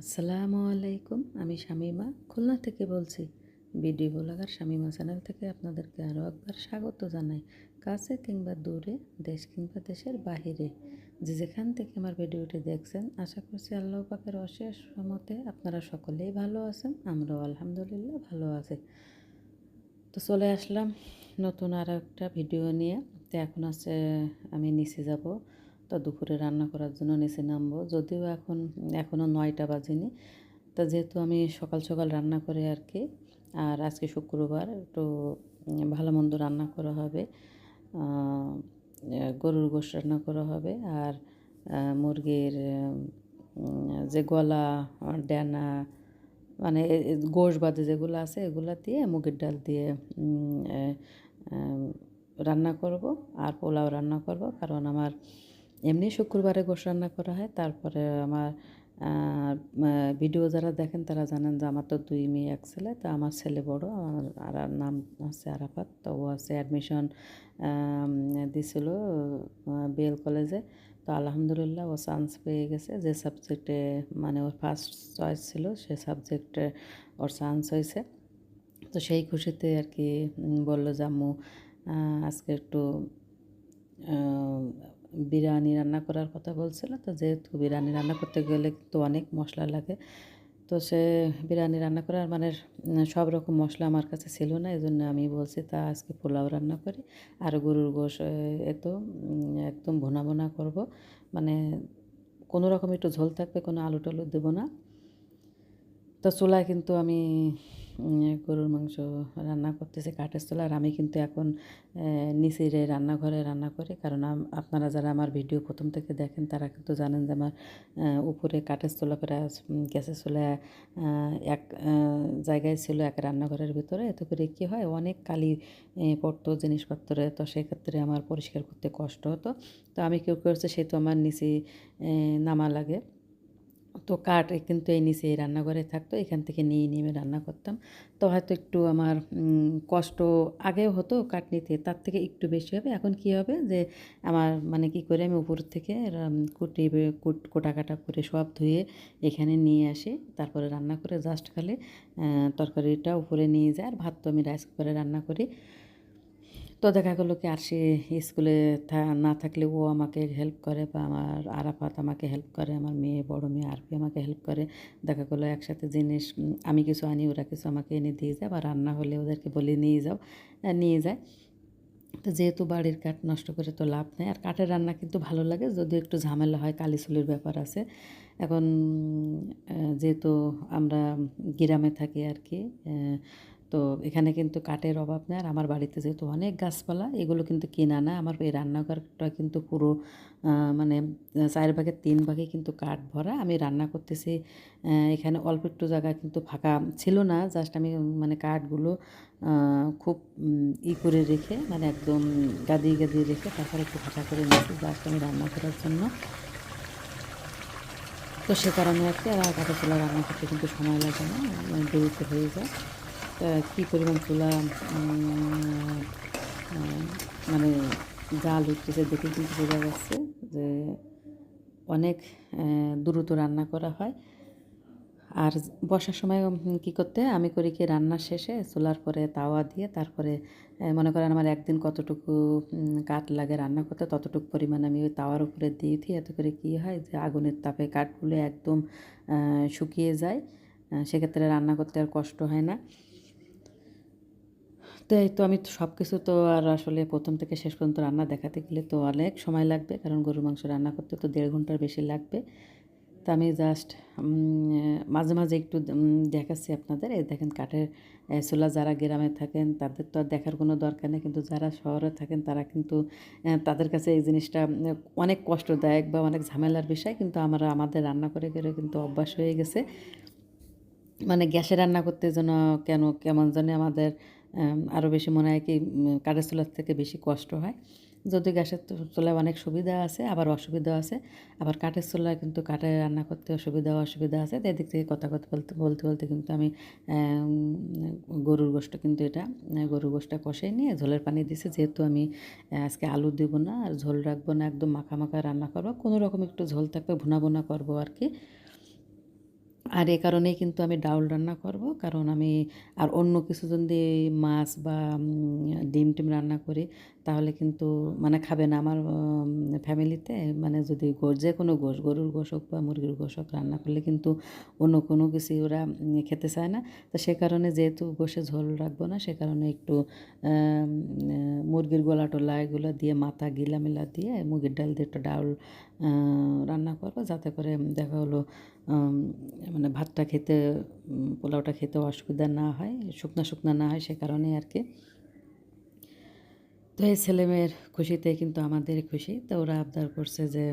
আসসালামু আলাইকুম, আমি শামিমা। খুলনা থেকে বলছি ভিডিও ব্লগার শামিমা চ্যানেল থেকে আপনাদেরকে আরও একবার স্বাগত জানাই। কাছে কিংবা দূরে, দেশ কিংবা দেশের বাহিরে। যে যেখান থেকে আমার ভিডিওটি দেখছেন, আশা করছি আল্লাহ পাকের অশেষ মতে আপনারা সকলেই ভালো আছেন, আমরাও আলহামদুলিল্লাহ ভালো আছি। তো চলে আসলাম নতুন আর একটা ভিডিও নিয়ে। তো এখন আছে আমি নিচে যাব। তো দুপুরে রান্না করার জন্য নিচে নামবো। যদিও এখন এখনও নয়টা বাজেনি। তো যেহেতু আমি সকাল সকাল রান্না করে আর কি, আর আজকে শুক্রবার, একটু ভালো মন্দ রান্না করা হবে। গরুর গোশ রান্না করা হবে। আর মুরগির যে গলা, ডানা মানে গোশ বাদে যেগুলো আছে, এগুলো দিয়ে মুগের ডাল দিয়ে রান্না করব। আর পোলাও রান্না করব। কারণ আমার এমনি শুক্রবারে গোশ রান্না করা হয়, তারপরে আমার ভিডিও যারা দেখেন তারা জানেন যে আমার তো দুই মেয়ে, এক ছেলে, তো আমার ছেলে বড়, আমার আর নাম আছে আরাফাত, তো ও আছে অ্যাডমিশন দিছিল বিএল কলেজে তো আলহামদুলিল্লাহ ও চান্স পেয়ে গেছে। যে সাবজেক্টে মানে ওর ফার্স্ট চয়েস ছিল, সে সাবজেক্টে ওর চান্স হয়েছে। তো সেই খুশিতে আর কি বলল যে আম্মু আজকে একটু বিরিয়ানি রান্না করার কথা বলছিল। তো যেহেতু বিরিয়ানি রান্না করতে গেলে তো অনেক মশলা লাগে। তো সে বিরিয়ানি রান্না করার মানে সব রকম মশলা আমার কাছে ছিল না এই জন্য আমি বলছি, তা আজকে পোলাও রান্না করি। আর গরুর গোশ এত একদম ভোনা ভোনা করব। মানে কোনো রকম একটু ঝোল থাকবে, কোনো আলু টালু দেবো না। তো চুলায় কিন্তু আমি গরুর মাংস রান্না করতেছি কাঠের চুলা আর আমি কিন্তু এখন নিচের রান্নাঘরে রান্না করি। কারণ আপনারা যারা আমার ভিডিও প্রথম থেকে দেখেন তারা কিন্তু জানেন যে আমার উপরে কাঠের চুলা করে গ্যাসের চুলা এক জায়গায় ছিল এক রান্নাঘরের ভিতরে। এতে করে কী হয়, অনেক কালি পড়তো জিনিসপত্রে। তো সেক্ষেত্রে আমার পরিষ্কার করতে কষ্ট হতো। তো আমি কেউ করছে সে তো আমার নিচে নামা লাগে। তো কাঠ কিন্তু এই নিচে এই রান্নাঘরে থাকতো, এখান থেকে নিয়ে নিয়ে রান্না করতাম। তো হয়তো একটু আমার কষ্ট আগেও হতো কাঠ নিতে, তার থেকে একটু বেশি হবে। এখন কি হবে যে, আমার মানে কি করে আমি উপর থেকে কুটি কুট, কোটা কাটা করে সব ধুয়ে এখানে নিয়ে আসি। তারপরে রান্না করে জাস্ট খালি তরকারিটা উপরে নিয়ে যায়। আর ভাত তো আমি রাইস কুকারে রান্না করি। তো দেখা গেলো কি আর সে স্কুলে না থাকলে ও আমাকে হেল্প করে বা আমার আরাফাত আমাকে হেল্প করে, আমার মেয়ে, বড় মেয়ে আরপি আমাকে হেল্প করে। দেখা গেলো একসাথে জিনিস আমি কিছু আনি, ওরা কিছু আমাকে এনে দিয়ে যায় বা রান্না হলে ওদেরকে বলে নিয়ে যাও নিয়ে যায়। তো যেহেতু বাড়ির কাঠ নষ্ট করে তো লাভ নেই, আর কাঠের রান্না কিন্তু ভালো লাগে, যদিও একটু ঝামেলা হয় কালিচুলির ব্যাপার আছে। এখন যেহেতু আমরা গ্রামে থাকি আর কি তো এখানে কিন্তু কাঠের অভাব নেই। আর আমার বাড়িতে যেহেতু অনেক গাছপালা, এগুলো কিন্তু কেনা না। আমার এই রান্নাঘরটা কিন্তু পুরো মানে চার ভাগের তিন ভাগে কিন্তু কাঠ ভরা। আমি রান্না করতেছি এখানে অল্প একটু জায়গা কিন্তু ফাঁকা ছিল না। জাস্ট আমি মানে কাঠগুলো খুব ই করে রেখে মানে একদম গাদিয়ে গাদিয়ে রেখে তারপরে একটু ফাঁকা করে নিয়েছি। জাস্ট আমি রান্না করার জন্য। তো সে কারণে আর কি, আর কাঠের চুলা রান্না করতে কিন্তু সময় লাগে না। মানে দেরিতে হয়ে যায়। কী পরিমাণ চুলা মানে জাল উঠতেছে দেখে কিন্তু বোঝা যাচ্ছে যে অনেক দ্রুত রান্না করা হয়। আর বসার সময় কী করতে, আমি করি কি রান্নার শেষে চুলার পরে তাওয়া দিয়ে তারপরে মনে করেন আমার একদিন কতটুকু কাঠ লাগে রান্না করতে, ততটুকু পরিমাণ আমি ওই তাওয়ার উপরে দিয়ে দিই এতে করে কী হয় যে আগুনের তাপে কাঠগুলো একদম শুকিয়ে যায়। সেক্ষেত্রে রান্না করতে আর কষ্ট হয় না। তো এই তো আমি সব কিছু তো আর আসলে প্রথম থেকে শেষ পর্যন্ত রান্না দেখাতে গেলে তো অনেক সময় লাগবে। কারণ গরু মাংস রান্না করতে তো দেড় ঘণ্টার বেশি লাগবে। তা আমি জাস্ট মাঝে মাঝে একটু দেখাচ্ছি আপনাদের। এই দেখেন কাঠের চুলা যারা গ্রামে থাকেন তাদের তো আর দেখার কোনো দরকার নেই। কিন্তু যারা শহরে থাকেন তারা কিন্তু তাদের কাছে এই জিনিসটা অনেক কষ্টদায়ক বা অনেক ঝামেলার বিষয়। কিন্তু আমরা, আমাদের রান্না করে করে কিন্তু অভ্যাস হয়ে গেছে। মানে গ্যাসে রান্না করতে যেন কেন, কেমন জানি আমাদের আরও বেশি মনে হয় কি কাঠের চুলার থেকে বেশি কষ্ট হয়। যদি গ্যাসের চুলায় অনেক সুবিধা আছে, আবার অসুবিধা আছে। আবার কাঠের চুলায় কিন্তু কাঠে রান্না করতে সুবিধা অসুবিধা আছে। তো এদিক থেকে কথা কথা বলতে বলতে বলতে কিন্তু আমি গরুর গোষ্ঠ কিন্তু এটা, গরুর গোষ্ঠটা কষাই নিয়ে ঝোলের পানি দিছে। যেহেতু আমি আজকে আলু দেবো না, আর ঝোল রাখব না, একদম মাখা মাখা রান্না করব। কোনো রকম একটু ঝোল থাকবে, ভুনা ভুনা করব আর কি। আর এ কারণেই কিন্তু আমি ডাউল রান্না করব। কারণ আমি আর অন্য কিছু যদি মাছ বা ডিম টিম রান্না করি তাহলে কিন্তু মানে খাবে না। আমার ফ্যামিলিতে মানে যদি যে কোনো গোশ, গরুর গোশ হোক বা মুরগির গোশ হোক রান্না করলে কিন্তু অন্য কোনো কিছু ওরা খেতে চায় না। তো সে কারণে যেহেতু গোশে ঝোল রাখব না, সে কারণে একটু মুরগির গলা টলা এগুলো দিয়ে মাথা গিলা মিলা দিয়ে মুগের ডাল দিয়ে একটা ডাউল রান্না করব। যাতে করে দেখা হলো মানে ভাতটা খেতে পোলাওটা খেতে অসুবিধা না হয়, শুকনা শুকনা না হয় সে কারণে আর কি। তো এই ছেলেমেয়ের খুশিতে কিন্তু আমাদের খুশি। তো ওরা আবদার করছে যে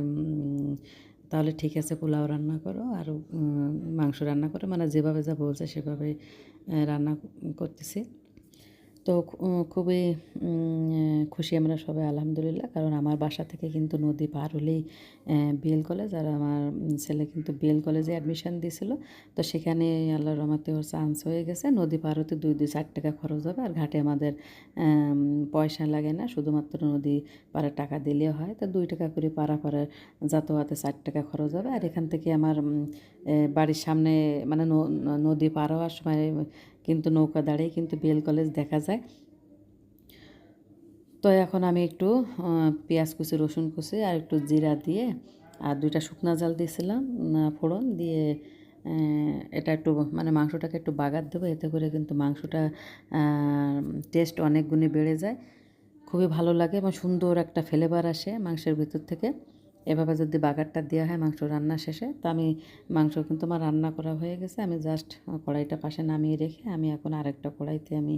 তাহলে ঠিক আছে, পোলাও রান্না করো আর মাংস রান্না করো। মানে যেভাবে যা বলছে সেভাবে রান্না করতেছি। তো খুবই খুশি আমরা সবাই, আলহামদুলিল্লাহ। কারণ আমার বাসা থেকে কিন্তু নদী পার হলেই বিএল কলেজ। আর আমার ছেলে কিন্তু বিএল কলেজে অ্যাডমিশন দিয়েছিল। তো সেখানে আল্লাহ রহমতে ওর চান্স হয়ে গেছে। নদী পার হতে দুই দুই, চার টাকা খরচ হবে। আর ঘাটে আমাদের পয়সা লাগে না। শুধুমাত্র নদী পাড়ে টাকা দিলে হয়। তো দুই টাকা করে পাড়া পাড়ে যাতায়াতে চার টাকা খরচ হবে। আর এখান থেকে আমার বাড়ির সামনে মানে নদী পার হওয়ার সময় কিন্তু নৌকা দাঁড়িয়ে কিন্তু বিএল কলেজ দেখা যায়। তো এখন আমি একটু পেঁয়াজ কুচি, রসুন কুচি আর একটু জিরা দিয়ে, আর দুইটা শুকনা জাল দিয়েছিলাম ফোড়ন দিয়ে এটা একটু মানে মাংসটাকে একটু বাগার দেবো, এতে করে কিন্তু মাংসটা টেস্ট অনেক গুণে বেড়ে যায়। খুবই ভালো লাগে এবং সুন্দর একটা ফ্লেভার আসে মাংসের ভিতর থেকে। এভাবে যদি বাগারটা দেওয়া হয় মাংস রান্না শেষে, তো আমি মাংস কিন্তু আমার রান্না করা হয়ে গেছে। আমি জাস্ট কড়াইটা পাশে নামিয়ে রেখে আমি এখন আরেকটা কড়াইতে আমি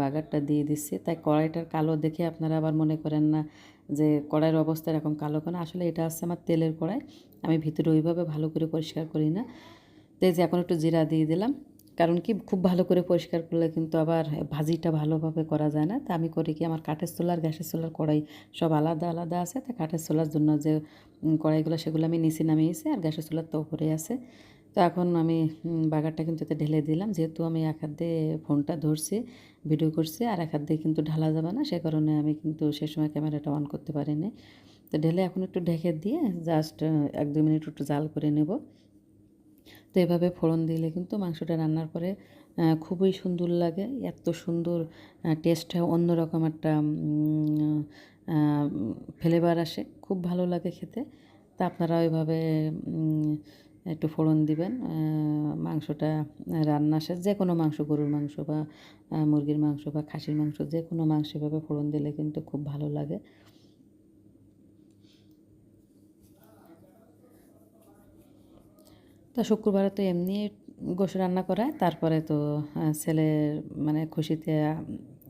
বাগারটা দিয়ে দিচ্ছি। তাই কড়াইটার কালো দেখে আপনারা আবার মনে করেন না যে কড়াইয়ের অবস্থা এরকম কালো কেন? আসলে এটা হচ্ছে আমার তেলের কড়াই। আমি ভিতরে ওইভাবে ভালো করে পরিষ্কার করি না। তো এই যে এখন একটু জিরা দিয়ে দিলাম। কারণ কি খুব ভালো করে পরিষ্কার করলে কিন্তু আবার ভাজিটা ভালোভাবে করা যায় না। তা আমি করি কি আমার কাঠের চুলার, গ্যাসের চুলার কড়াই সব আলাদা আলাদা আছে। তা কাঠের চুলার জন্য যে কড়াইগুলো সেগুলো আমি নিচে নামিয়েছি আর গ্যাসের চুলার তো উপরে আছে। তো এখন আমি বাগারটা কিন্তু এতে ঢেলে দিলাম। যেহেতু আমি এক হাত দিয়ে ফোনটা ধরছি, ভিডিও করছি আর এক হাত দিয়ে কিন্তু ঢালা যাবে না, সে কারণে আমি কিন্তু সে সময় ক্যামেরাটা অন করতে পারিনি। তো ঢেলে এখন একটু ঢেকে দিয়ে জাস্ট এক দু মিনিট একটু জাল করে নেব। তো এভাবে ফোড়ন দিলে কিন্তু মাংসটা রান্নার পরে খুবই সুন্দর লাগে। এত সুন্দর টেস্ট হয় অন্যরকম একটা ফ্লেভার আসে। খুব ভালো লাগে খেতে। তা আপনারা ওইভাবে একটু ফোড়ন দিবেন। মাংসটা রান্না শেষ। যে কোনো মাংস, গরুর মাংস বা মুরগির মাংস বা খাসির মাংস, যে কোনো মাংস এভাবে ফোড়ন দিলে কিন্তু খুব ভালো লাগে। তো শুক্রবারে তো এমনি গোশ রান্না করায়, তারপরে তো ছেলের মানে খুশিতে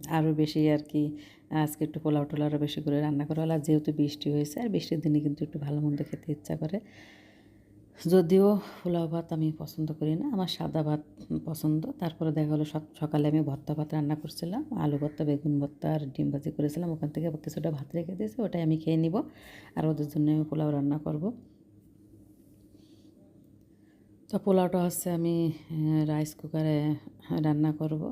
আরও বেশি আর কি, আজকে একটু পোলাও টোলাও বেশি করে রান্না করা হলো। আর যেহেতু বৃষ্টি হয়েছে, আর বৃষ্টির দিনে কিন্তু একটু ভালো মন্দ খেতে ইচ্ছা করে। যদিও পোলাও ভাত আমি পছন্দ করি না, আমার সাদা ভাত পছন্দ। তারপরে দেখা হলো সক- সকালে আমি ভর্তা ভাত রান্না করছিলাম, আলু ভর্তা, বেগুন ভর্তা আর ডিম ভাজি করেছিলাম। ওখান থেকে কিছুটা ভাত রেখে দিয়েছি, ওটাই আমি খেয়ে নিব। আর ওদের জন্য আমি পোলাও রান্না করব। তো পোলাওটা হচ্ছে আমি রাইস কুকারে রান্না করব।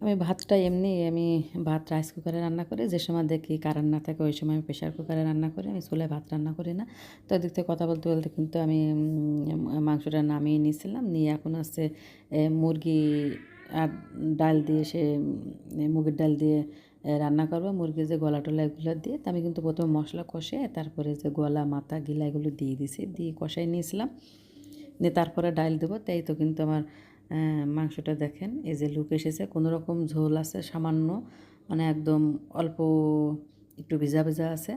আমি ভাতটা এমনি, আমি ভাত রাইস কুকারে রান্না করি, যে সময় দেখি কারেন্ট না থাকে, ওই সময় আমি প্রেশার কুকারে রান্না করি, আমি চুলায় ভাত রান্না করি না। তো এদিক থেকে কথা বলতে বলতে কিন্তু আমি মাংসটা নামিয়ে নিয়েছিলাম, নিয়ে এখন হচ্ছে মুরগি আর ডাল দিয়ে সে মুগের ডাল দিয়ে রান্না করব। মুরগির যে গলা টলা এগুলো দিয়ে, তো আমি কিন্তু প্রথমে মশলা কষে, তারপরে যে গলা, মাথা, গিলা এগুলো দিয়ে দিছি দিয়ে কষাই নিয়েছিলাম। দিয়ে তারপরে ডাইল দেবো। তাই তো কিন্তু আমার মাংসটা দেখেন, এই যে লুক এসেছে। কোনো রকম ঝোল আছে, সামান্য মানে একদম অল্প একটু ভিজা ভিজা আছে।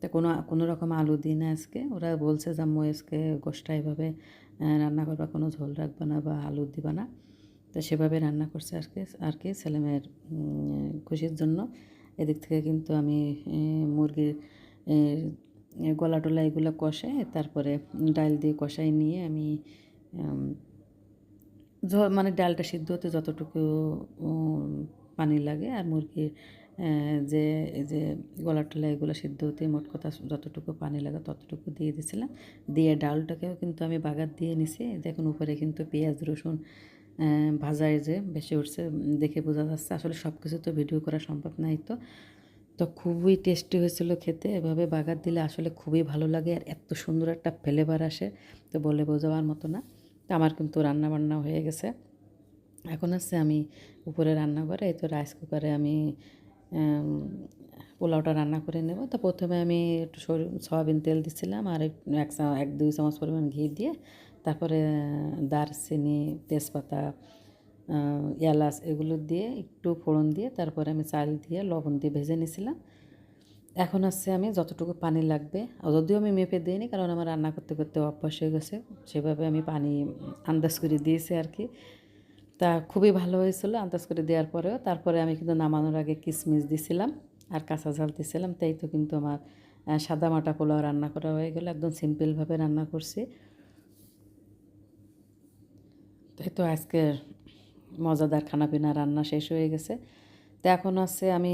তো কোনো কোনো রকম আলু দিই না আজকে। ওরা বলছে যে, আম্মু, আজকে গোষ্ঠটা এভাবে রান্না করবা, কোনো ঝোল রাখবা না বা আলু দিবা না। তো সেভাবে রান্না করছে আজকে, আর কি ছেলেমেয়ের খুশির জন্য। এদিক থেকে কিন্তু আমি মুরগির গলা টলা এগুলো কষায় তারপরে ডাল দিয়ে কষাই নিয়ে আমি মানে ডালটা সিদ্ধ হতে যতটুকু পানি লাগে আর মুরগির যে যে গলা টলা এগুলো সিদ্ধ হতে মোট কথা যতটুকু পানি লাগে ততটুকু দিয়ে দিয়েছিলাম দিয়ে ডালটাকেও কিন্তু আমি বাগার দিয়ে নিছি। দেখুন উপরে কিন্তু পেঁয়াজ, রসুন ভাজায় যে বেশি উঠছে দেখে বোঝা যাচ্ছে। আসলে সব কিছু তো ভিডিও করা সম্ভব নাই তো। তো খুবই টেস্টি হয়েছিল খেতে। এভাবে বাগার দিলে আসলে খুবই ভালো লাগে আর এত সুন্দর একটা ফ্লেভার আসে, তো বলে বোঝাবার মতো না। তো আমার কিন্তু রান্না বান্না হয়ে গেছে। এখন আছে আমি উপরে রান্না করে এই তো রাইস কুকারে আমি পোলাওটা রান্না করে নেব। তো প্রথমে আমি একটু সয়াবিন তেল দিছিলাম আর এক এক দুই চামচ পরিমাণ ঘি দিয়ে, তারপরে দারচিনি, তেজপাতা এলাচ এগুলো দিয়ে একটু ফোড়ন দিয়ে তারপরে আমি চাল দিয়ে লবণ দিয়ে ভেজে নিয়েছিলাম। এখন আছে আমি যতটুকু পানি লাগবে যদিও আমি মেপে দিইনি কারণ আমার রান্না করতে করতে অভ্যাস হয়ে গেছে, সেভাবে আমি পানি আন্দাজ করে দিয়েছি আর কি। তা খুবই ভালো হয়েছিল আন্দাজ করে দেওয়ার পরেও, তারপরে আমি কিন্তু নামানোর আগে কিশমিশ দিছিলাম আর কাঁচা ঝাল দিছিলাম, তাই তো কিন্তু আমার সাদা মাটা পোলাও রান্না করা হয়ে গেলো, একদম সিম্পলভাবে রান্না করছি। তাই তো আজকের মজাদার খানাপিনা রান্না শেষ হয়ে গেছে। তো এখন আছে আমি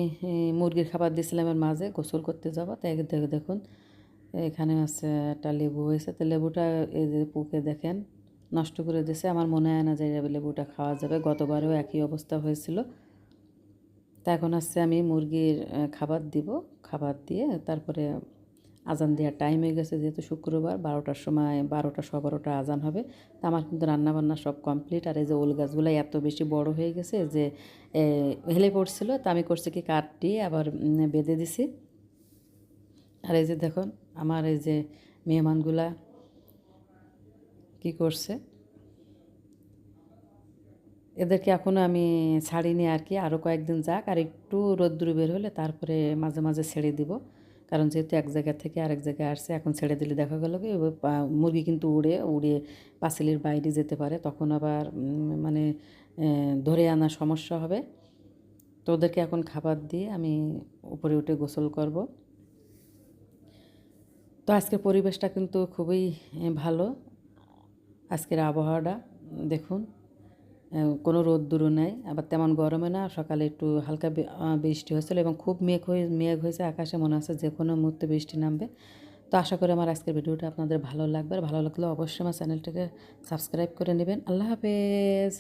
মুরগির খাবার দিয়েছিলাম এর মাঝে, গোসল করতে যাব। তাই দেখে, দেখুন, এখানে আছে একটা লেবু হয়েছে। তো লেবুটা এই যে পুকে দেখেন, নষ্ট করে দিয়েছে। আমার মনে হয় না যে লেবুটা খাওয়া যাবে। গতবারেও একই অবস্থা হয়েছিল। তা এখন আসছে আমি মুরগির খাবার দিব। খাবার দিয়ে তারপরে আজান দেওয়ার টাইম হয়ে গেছে, যেহেতু শুক্রবার বারোটার সময় বারোটা সব বারোটা আজান হবে, তা আমার কিন্তু রান্নাবান্না সব কমপ্লিট আর এই যে ওল গাছগুলো এত বেশি বড় হয়ে গেছে যে হেলে পড়ছিল, তা আমি করছি কি কাঠটি আবার বেঁধে দিছি। আর এই যে দেখুন, আমার এই যে মেহমানগুলা কি করছে? এদেরকে এখনও আমি ছাড়িনি আর কি আরও কয়েকদিন যাক, আর একটু রোদ্রু বের হলে তারপরে মাঝে মাঝে ছেড়ে দিব। কারণ যেহেতু এক জায়গা থেকে আরেক জায়গায় আসছে, এখন ছেড়ে দিলে দেখা গেল কি মুরগি কিন্তু উড়ে উড়ে পাঁচিলের বাইরে যেতে পারে, তখন আবার মানে ধরে আনার সমস্যা হবে। তো ওদেরকে এখন খাবার দিয়ে আমি উপরে উঠে গোসল করব। তো আজকের পরিবেশটা কিন্তু খুবই ভালো। আজকের আবহাওয়াটা, দেখুন। কোনো রোদ রোদ্দুরও নেই, আবার তেমন গরমে না, সকালে একটু হালকা বৃষ্টি হয়েছিল এবং খুব মেঘ হয়ে, মেঘ হয়েছে আকাশে, মনে আছে যে কোনো মুহূর্তে বৃষ্টি নামবে। তো আশা করি আমার আজকের ভিডিওটা আপনাদের ভালো লাগবে, আর ভালো লাগলে অবশ্যই আমার চ্যানেলটাকে সাবস্ক্রাইব করে নেবেন। আল্লাহ হাফেজ!